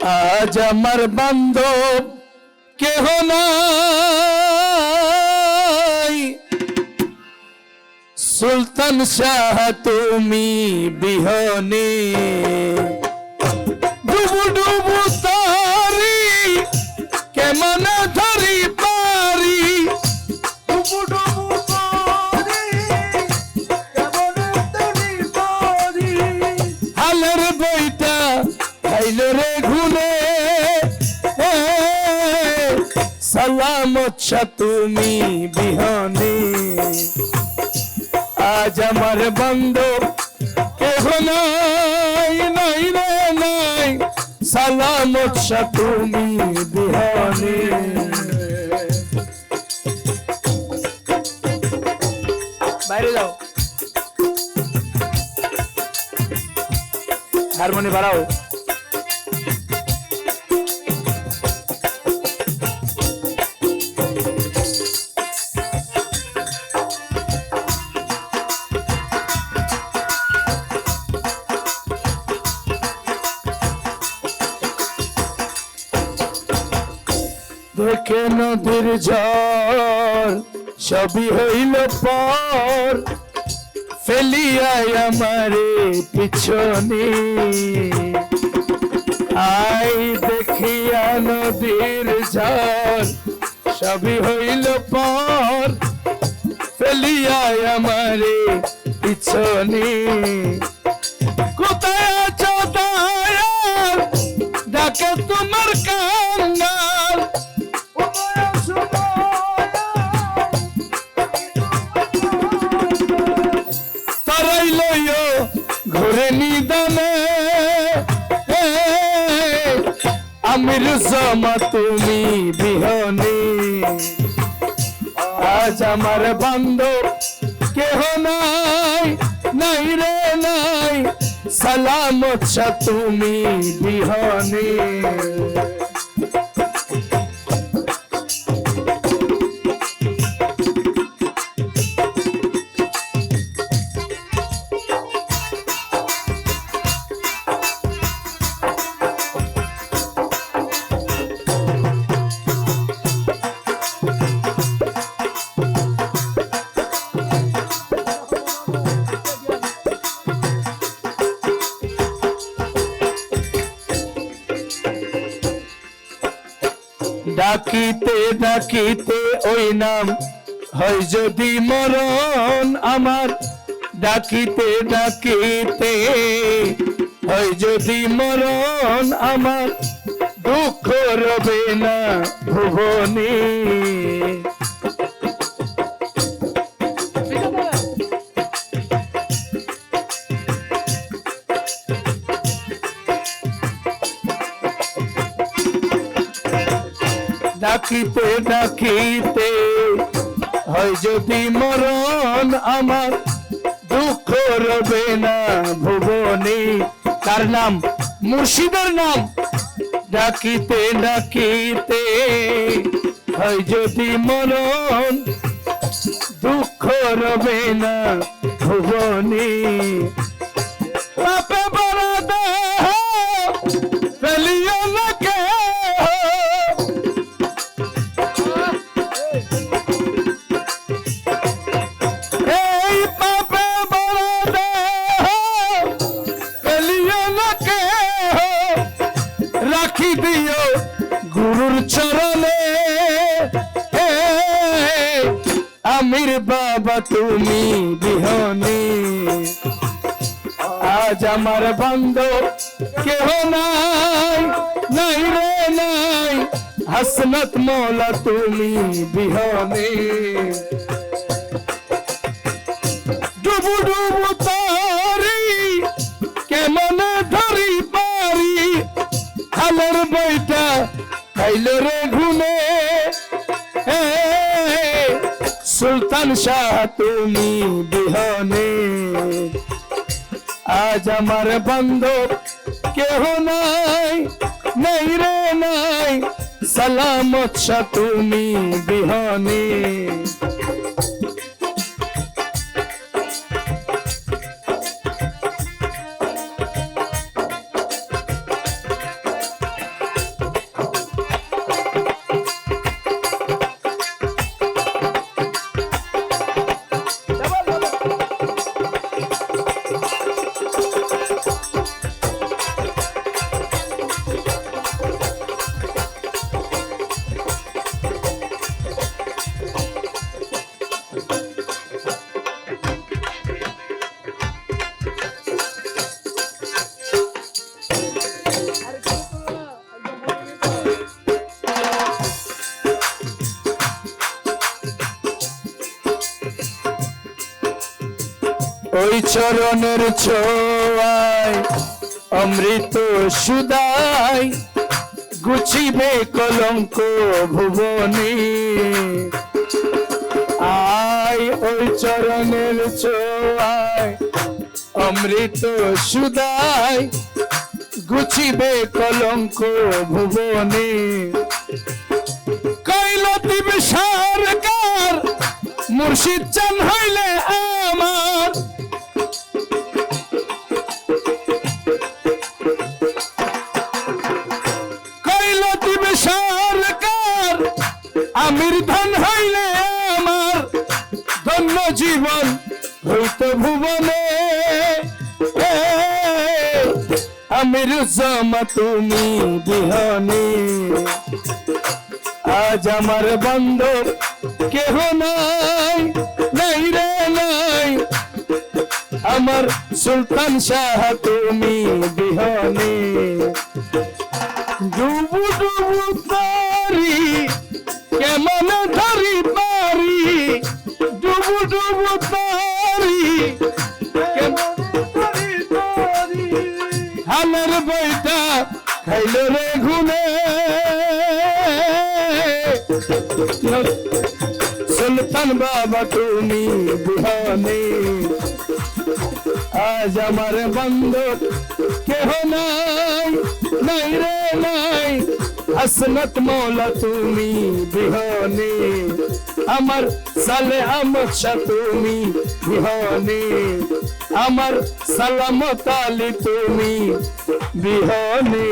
আজ আমার বান্ধব কেহ নাই। সুলতান শাহ তুমি বিহনে। ডুবু ডুবু তারি কেমন ধরি পারি। ডুবু ডুবু হালের বইটা খাইল রে শাহ তুমি বিহনে। আজ আমার বন্ধ, কেহ নাই নাই রে, নাই। সালামত শাহ তুমি বিহনে। বাইরে যাও। হারমোনি বাড়াও। দেখে নদীর ঝড় সবই হইল পর। ফেলিয়াই আমারে পিছনে। আই দেখিয়া নদীর ঝড় সবই হইল পর। ফেলিয়াই আমারে পিছনে। কোথায় আছো তোমার কান্নাল আমির তুমি বিহনে। আজ আমার বান্ধব কেহ নাই নাই রে নাই। সালাম তুমি বিহনে। ডাকিতে ডাকিতে ওই নাম। হয় যদি মরণ আমার, ডাকিতে ডাকিতে। হয় যদি মরণ আমার, দুঃখ রবে না ভুবনে। ডাকিতে ডাকিতে, হয় যদি মরণ আমার দুঃখ রবে না ভুবনে। তার নাম? মুর্শিদের নাম। ডাকিতে ডাকিতে, হয় যদি মরণ দুঃখ রবে না ভুবনে। পাপে বড় দিও গুরুর চরণে। আমির বাবা, তুমি বিহনে। আজ আমার বান্ধব কেহ নাই নাই রে নাই। হাসনত মৌলা, তুমি বিহনে। ডুবু ডুবু তারি, কেমন বইটা খাইল রে ঘুমে সুলতান শাহ তুমি বিহনে আজ আমার বান্ধব কেহ নাই নাই রে নাই সালামত শাহ তুমি বিহনে ওই চরণের ছোঁয়ায় অমৃত সুদাই গুছিবে কলঙ্ক ভুবনী। আয় ওই চরণের ছোঁয়ায় অমৃত সুদাই গুছিবে কলঙ্ক ভুবনী। কৈলতি সরকার মুর্শিদ চান হইলে জীবন হইত ভুবনে। আমির জামা তুমি বিহনে। আজ আমার বান্ধব কেহ নাই নাই রে নাই। আমার সুলতান শাহ তুমি বিহনে। ডুবু ডুবু তারি, কেমন সুলতান বাবা তুমি বিহানে। আজ আমার বন্ধ কেহ নাই নাই রে নাই। হাসনত মৌলা তুমি বিহনে। আমার সালে শাহ তুমি বিহনে। আমার সালামত আলী তুমি বিহনে।